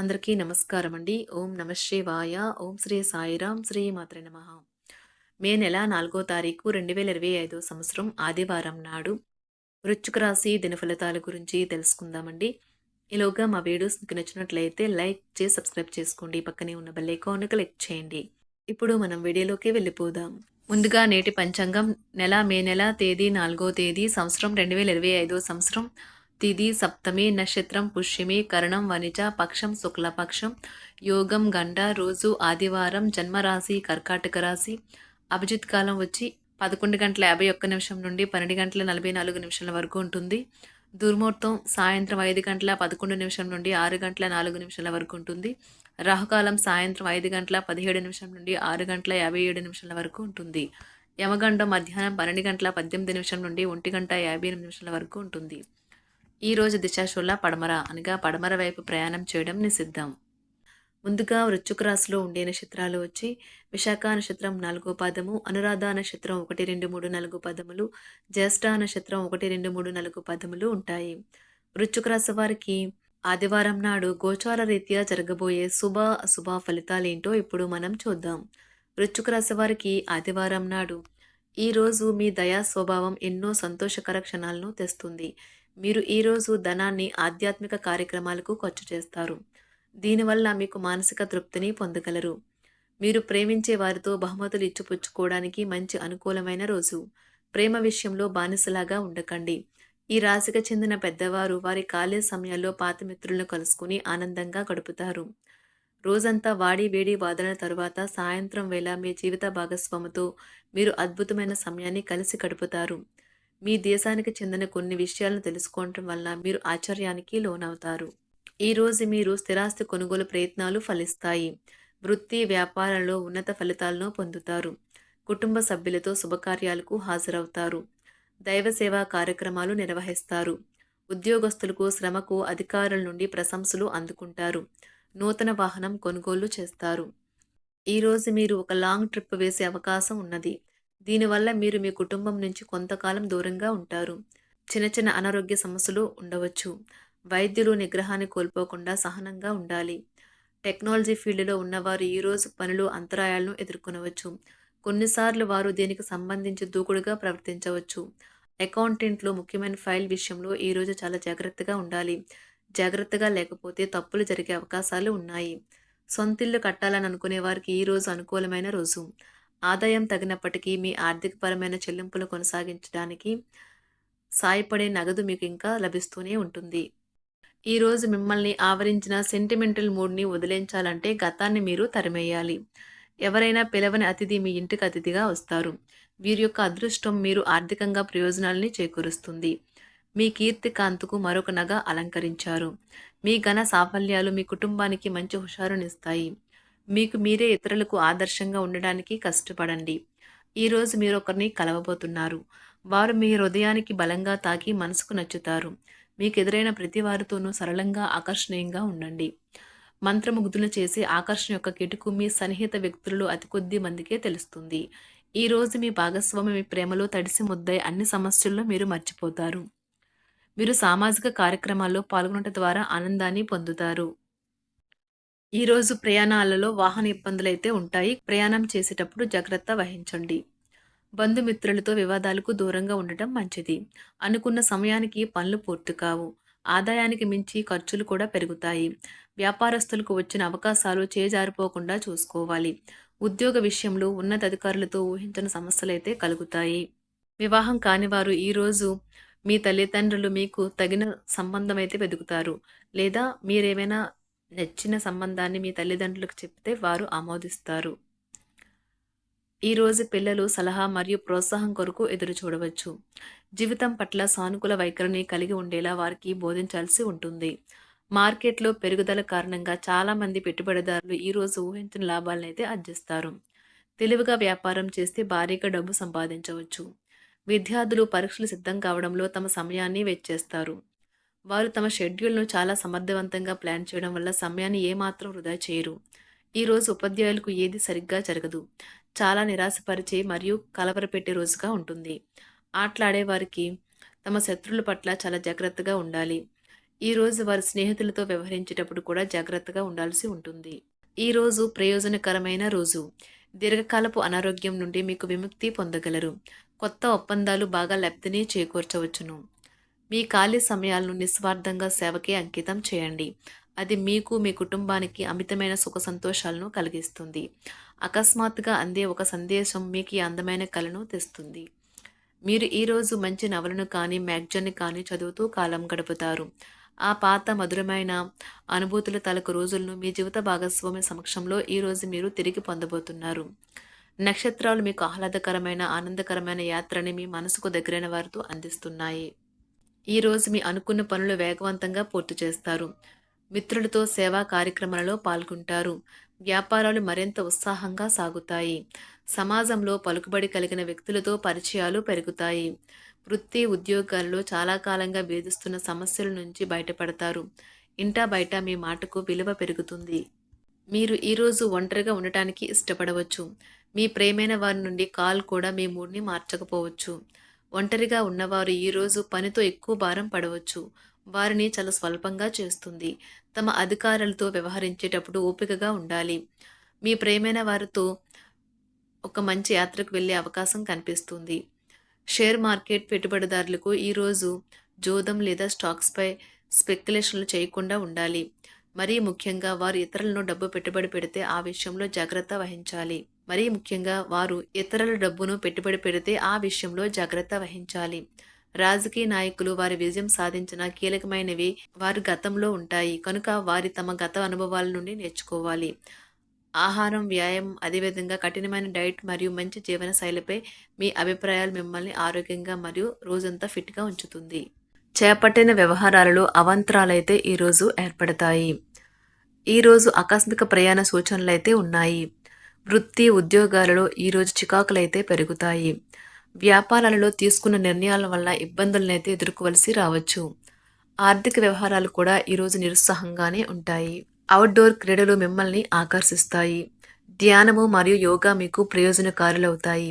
అందరికీ నమస్కారం అండి ఓం నమ శివాయ. ఓం శ్రీ సాయిరాం శ్రీ మాత్రే నమ. మే నెల నాలుగో తారీఖు రెండు వేల ఇరవై ఐదో సంవత్సరం ఆదివారం నాడు వృచ్చుక రాశి దినఫలితాల గురించి తెలుసుకుందామండి. ఈలోగా మా వీడియోస్ మీకు నచ్చినట్లయితే లైక్ చేసి సబ్స్క్రైబ్ చేసుకోండి. పక్కనే ఉన్న బెల్ ఐకాన్ క్లిక్ చేయండి. ఇప్పుడు మనం వీడియోలోకి వెళ్ళిపోదాం. ముందుగా నేటి పంచాంగం. నెల మే నెల తేదీ నాలుగో తేదీ సంవత్సరం రెండు వేల ఇరవై ఐదో సంవత్సరం. తిది సప్తమి నక్షత్రం పుష్యమి కరణం వనిజ పక్షం శుక్లపక్షం యోగం గండ రోజు ఆదివారం జన్మరాశి కర్కాటక రాశి. అభిజిత్ కాలం వచ్చి పదకొండు గంటల యాభై ఒక్క నిమిషం నుండి పన్నెండు గంటల నలభై నాలుగు నిమిషాల వరకు ఉంటుంది. దుర్ముహూర్తం సాయంత్రం ఐదు గంటల పదకొండు నిమిషం నుండి ఆరు గంటల నాలుగు నిమిషాల వరకు ఉంటుంది. రాహుకాలం సాయంత్రం ఐదు గంటల పదిహేడు నిమిషం నుండి ఆరు గంటల యాభై ఏడు నిమిషాల వరకు ఉంటుంది. యమగండం మధ్యాహ్నం పన్నెండు గంటల పద్దెనిమిది నిమిషం నుండి ఒంటి గంట యాభై ఎనిమిది నిమిషాల వరకు ఉంటుంది. ఈ రోజు దిశాశూల పడమర అనగా పడమర వైపు ప్రయాణం చేయడం నిషిద్ధం. ముందుగా వృచ్చుక రాశిలో ఉండే నక్షత్రాలు వచ్చి విశాఖ నక్షత్రం నాలుగో పాదము అనురాధ నక్షత్రం ఒకటి రెండు మూడు నాలుగు పదములు జ్యేష్ఠ నక్షత్రం ఒకటి రెండు మూడు నాలుగు పదములు ఉంటాయి. వృచ్చుక రాశి వారికి ఆదివారం నాడు గోచార రీత్యా జరగబోయే శుభ అశుభ ఫలితాలేంటో ఇప్పుడు మనం చూద్దాం. వృచ్చుక రాశి వారికి ఆదివారం నాడు ఈరోజు మీ దయా స్వభావం ఎన్నో సంతోషకర క్షణాలను తెస్తుంది. మీరు ఈరోజు ధనాన్ని ఆధ్యాత్మిక కార్యక్రమాలకు ఖర్చు చేస్తారు. దీనివల్ల మీకు మానసిక తృప్తిని పొందగలరు. మీరు ప్రేమించే వారితో బహుమతులు ఇచ్చిపుచ్చుకోవడానికి మంచి అనుకూలమైన రోజు. ప్రేమ విషయంలో బానిసలాగా ఉండకండి. ఈ రాశికి చెందిన పెద్దవారు వారి ఖాళీ సమయాల్లో పాత మిత్రులను కలుసుకుని ఆనందంగా గడుపుతారు. రోజంతా వాడి వేడి వాదన తరువాత సాయంత్రం వేళ మీ జీవిత భాగస్వామితో మీరు అద్భుతమైన సమయాన్ని కలిసి గడుపుతారు. మీ దేశానికి చెందిన కొన్ని విషయాలను తెలుసుకోవటం వల్ల మీరు ఆశ్చర్యానికి లోనవుతారు. ఈరోజు మీరు స్థిరాస్తి కొనుగోలు ప్రయత్నాలు ఫలిస్తాయి. వృత్తి వ్యాపారంలో ఉన్నత ఫలితాలను పొందుతారు. కుటుంబ సభ్యులతో శుభకార్యాలకు హాజరవుతారు. దైవ సేవా కార్యక్రమాలు నిర్వహిస్తారు. ఉద్యోగస్తులకు శ్రమకు అధికారుల నుండి ప్రశంసలు అందుకుంటారు. నూతన వాహనం కొనుగోలు చేస్తారు. ఈరోజు మీరు ఒక లాంగ్ ట్రిప్ వేసే అవకాశం ఉన్నది. దీనివల్ల మీరు మీ కుటుంబం నుంచి కొంతకాలం దూరంగా ఉంటారు. చిన్న చిన్న అనారోగ్య సమస్యలు ఉండవచ్చు. వైద్యులు నిగ్రహాన్ని కోల్పోకుండా సహనంగా ఉండాలి. టెక్నాలజీ ఫీల్డ్లో ఉన్నవారు ఈరోజు పనులు అంతరాయాలను ఎదుర్కొనవచ్చు. కొన్నిసార్లు వారు దీనికి సంబంధించి దూకుడుగా ప్రవర్తించవచ్చు. అకౌంటెంట్లు ముఖ్యమైన ఫైల్ విషయంలో ఈరోజు చాలా జాగ్రత్తగా ఉండాలి. జాగ్రత్తగా లేకపోతే తప్పులు జరిగే అవకాశాలు ఉన్నాయి. సొంతిల్లు కట్టాలని అనుకునే వారికి ఈరోజు అనుకూలమైన రోజు. ఆదాయం తగినప్పటికీ మీ ఆర్థికపరమైన చెల్లింపులు కొనసాగించడానికి సాయపడే నగదు మీకు ఇంకా లభిస్తూనే ఉంటుంది. ఈరోజు మిమ్మల్ని ఆవరించిన సెంటిమెంటల్ మూడ్ని వదిలించాలంటే గతాన్ని మీరు తరిమేయాలి. ఎవరైనా పిలవని అతిథి మీ ఇంటికి అతిథిగా వస్తారు. వీరి యొక్క అదృష్టం మీరు ఆర్థికంగా ప్రయోజనాల్ని చేకూరుస్తుంది. మీ కీర్తి కాంతుకు మరొక నగ అలంకరించారు. మీ ఘన సాఫల్యాలు మీ కుటుంబానికి మంచి హుషారునిస్తాయి. మీకు మీరే ఇతరులకు ఆదర్శంగా ఉండడానికి కష్టపడండి. ఈరోజు మీరు ఒకరిని కలవబోతున్నారు. వారు మీ హృదయానికి బలంగా తాకి మనసుకు నచ్చుతారు. మీకు ఎదురైన ప్రతి వారితోనూ సరళంగా ఆకర్షణీయంగా ఉండండి. మంత్రముగ్ధులు చేసి ఆకర్షణ యొక్క కిటుకు మీ సన్నిహిత వ్యక్తులు అతి కొద్ది మందికే తెలుస్తుంది. ఈ రోజు మీ భాగస్వామి మీ ప్రేమలో తడిసి ముద్దై అన్ని సమస్యల్లో మీరు మర్చిపోతారు. మీరు సామాజిక కార్యక్రమాల్లో పాల్గొనడం ద్వారా ఆనందాన్ని పొందుతారు. ఈరోజు ప్రయాణాలలో వాహన ఇబ్బందులు అయితే ఉంటాయి. ప్రయాణం చేసేటప్పుడు జాగ్రత్త వహించండి. బంధుమిత్రులతో వివాదాలకు దూరంగా ఉండటం మంచిది. అనుకున్న సమయానికి పనులు పూర్తి కావు. ఆదాయానికి మించి ఖర్చులు కూడా పెరుగుతాయి. వ్యాపారస్తులకు వచ్చిన అవకాశాలు చేజారిపోకుండా చూసుకోవాలి. ఉద్యోగ విషయంలో ఉన్నతాధికారులతో ఊహించని సమస్యలైతే కలుగుతాయి. వివాహం కానివారు ఈరోజు మీ తల్లిదండ్రులు మీకు తగిన సంబంధం అయితే వెతుకుతారు. లేదా మీరేమైనా నచ్చిన సంబంధాన్ని మీ తల్లిదండ్రులకు చెప్తే వారు ఆమోదిస్తారు. ఈరోజు పిల్లలు సలహా మరియు ప్రోత్సాహం కొరకు ఎదురు చూడవచ్చు. జీవితం పట్ల సానుకూల వైఖరిని కలిగి ఉండేలా వారికి బోధించాల్సి ఉంటుంది. మార్కెట్లో పెరుగుదల కారణంగా చాలామంది పెట్టుబడిదారులు ఈరోజు ఊహించిన లాభాలనైతే అయితే ఆర్జిస్తారు. తెలివిగా వ్యాపారం చేస్తే భారీగా డబ్బు సంపాదించవచ్చు. విద్యార్థులు పరీక్షలు సిద్ధం కావడంలో తమ సమయాన్ని వెచ్చేస్తారు వారు తమ షెడ్యూల్ను చాలా సమర్థవంతంగా ప్లాన్ చేయడం వల్ల సమయాన్ని ఏమాత్రం వృధా చేయరు. ఈరోజు ఉపాధ్యాయులకు ఏది సరిగ్గా జరగదు. చాలా నిరాశపరిచే మరియు కలవరపెట్టే రోజుగా ఉంటుంది. ఆటలాడే వారికి తమ శత్రువుల పట్ల చాలా జాగ్రత్తగా ఉండాలి. ఈరోజు వారి స్నేహితులతో వ్యవహరించేటప్పుడు కూడా జాగ్రత్తగా ఉండాల్సి ఉంటుంది. ఈరోజు ప్రయోజనకరమైన రోజు. దీర్ఘకాలపు అనారోగ్యం నుండి మీకు విముక్తి పొందగలరు. కొత్త ఒప్పందాలు బాగా లబ్ధిని చేకూర్చవచ్చును. మీ ఖాళీ సమయాలను నిస్వార్థంగా సేవకే అంకితం చేయండి. అది మీకు మీ కుటుంబానికి అమితమైన సుఖ సంతోషాలను కలిగిస్తుంది. అకస్మాత్తుగా అందే ఒక సందేశం మీకు ఈ అందమైన కళను తెస్తుంది. మీరు ఈరోజు మంచి నవలను కానీ మ్యాగజైన్ కానీ చదువుతూ కాలం గడుపుతారు. ఆ పాత మధురమైన అనుభూతుల తలకు రోజులను మీ జీవిత భాగస్వామి సమక్షంలో ఈరోజు మీరు తిరిగి పొందబోతున్నారు. నక్షత్రాలు మీకు ఆహ్లాదకరమైన ఆనందకరమైన యాత్రని మీ మనసుకు దగ్గరైన వారితో అందిస్తున్నాయి. ఈరోజు మీ అనుకున్న పనులు వేగవంతంగా పూర్తి చేస్తారు. మిత్రులతో సేవా కార్యక్రమాలలో పాల్గొంటారు. వ్యాపారాలు మరింత ఉత్సాహంగా సాగుతాయి. సమాజంలో పలుకుబడి కలిగిన వ్యక్తులతో పరిచయాలు పెరుగుతాయి. వృత్తి ఉద్యోగాల్లో చాలా కాలంగా వేధిస్తున్న సమస్యల నుంచి బయటపడతారు. ఇంటా బయట మీ మాటకు విలువ పెరుగుతుంది. మీరు ఈరోజు ఒంటరిగా ఉండటానికి ఇష్టపడవచ్చు. మీ ప్రేమైన వారి నుండి కాల్ కూడా మీ మూడ్ని మార్చకపోవచ్చు. ఒంటరిగా ఉన్నవారు ఈరోజు పనితో ఎక్కువ భారం పడవచ్చు. వారిని చాలా స్వల్పంగా చేస్తుంది. తమ అధికారులతో వ్యవహరించేటప్పుడు ఓపికగా ఉండాలి. మీ ప్రేమైన వారితో ఒక మంచి యాత్రకు వెళ్ళే అవకాశం కనిపిస్తుంది. షేర్ మార్కెట్ పెట్టుబడిదారులకు ఈరోజు జోదం లేదా స్టాక్స్పై స్పెక్యులేషన్లు చేయకుండా ఉండాలి. మరీ ముఖ్యంగా వారు ఇతరులను డబ్బు పెట్టుబడి పెడితే ఆ విషయంలో జాగ్రత్త వహించాలి. మరీ ముఖ్యంగా వారు ఇతరుల డబ్బును పెట్టుబడి పెడితే ఆ విషయంలో జాగ్రత్త వహించాలి. రాజకీయ నాయకులు వారి విజయం సాధించిన కీలకమైనవి వారి గతంలో ఉంటాయి. కనుక వారి తమ గత అనుభవాల నుండి నేర్చుకోవాలి. ఆహారం వ్యాయామం అదేవిధంగా కఠినమైన డైట్ మరియు మంచి జీవన శైలిపై మీ అభిప్రాయాలు మిమ్మల్ని ఆరోగ్యంగా మరియు రోజంతా ఫిట్గా ఉంచుతుంది. చేపట్టిన వ్యవహారాలలో అవంతరాలైతే ఈరోజు ఏర్పడతాయి. ఈరోజు ఆకస్మిక ప్రయాణ సూచనలు అయితే ఉన్నాయి. వృత్తి ఉద్యోగాలలో ఈరోజు చికాకులైతే పెరుగుతాయి. వ్యాపారాలలో తీసుకున్న నిర్ణయాల వల్ల ఇబ్బందులనైతే ఎదుర్కోవలసి రావచ్చు. ఆర్థిక వ్యవహారాలు కూడా ఈరోజు నిరుత్సాహంగానే ఉంటాయి. అవుట్డోర్ క్రీడలు మిమ్మల్ని ఆకర్షిస్తాయి. ధ్యానము మరియు యోగా మీకు ప్రయోజనకారులవుతాయి.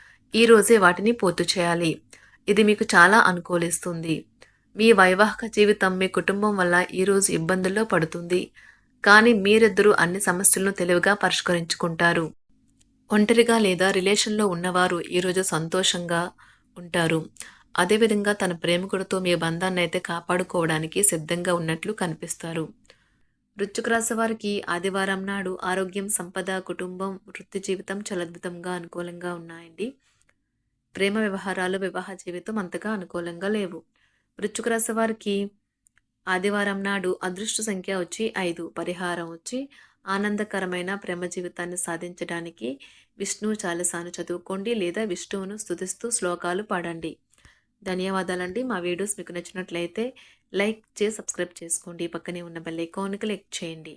ఈరోజే వాటిని పూర్తి చేయాలి. ఇది మీకు చాలా అనుకూలిస్తుంది. మీ వైవాహిక జీవితం మీ కుటుంబం వల్ల ఈరోజు ఇబ్బందుల్లో పడుతుంది. కానీ మీరిద్దరూ అన్ని సమస్యలను తెలివిగా పరిష్కరించుకుంటారు. ఒంటరిగా లేదా రిలేషన్లో ఉన్నవారు ఈరోజు సంతోషంగా ఉంటారు. అదేవిధంగా తన ప్రేమికుడితో మీ బంధాన్ని అయితే కాపాడుకోవడానికి సిద్ధంగా ఉన్నట్లు కనిపిస్తారు. వృశ్చిక రాశి వారికి ఆదివారం నాడు ఆరోగ్యం సంపద కుటుంబం వృత్తి జీవితం చాలా అద్భుతంగా అనుకూలంగా ఉన్నాయండి. ప్రేమ వ్యవహారాలు వివాహ జీవితం అంతగా అనుకూలంగా లేవు. వృచ్చుక రాశి వారికి ఆదివారం నాడు అదృష్ట సంఖ్య వచ్చి ఐదు. పరిహారం వచ్చి ఆనందకరమైన ప్రేమ జీవితాన్ని సాధించడానికి విష్ణువు చాలీసాను చదువుకోండి లేదా విష్ణువును స్థుతిస్తూ శ్లోకాలు పాడండి. ధన్యవాదాలండి. మా వీడియోస్ మీకు నచ్చినట్లయితే లైక్ చేసి సబ్స్క్రైబ్ చేసుకోండి. పక్కనే ఉన్న బెల్ ఐకాన్ క్లిక్ చేయండి.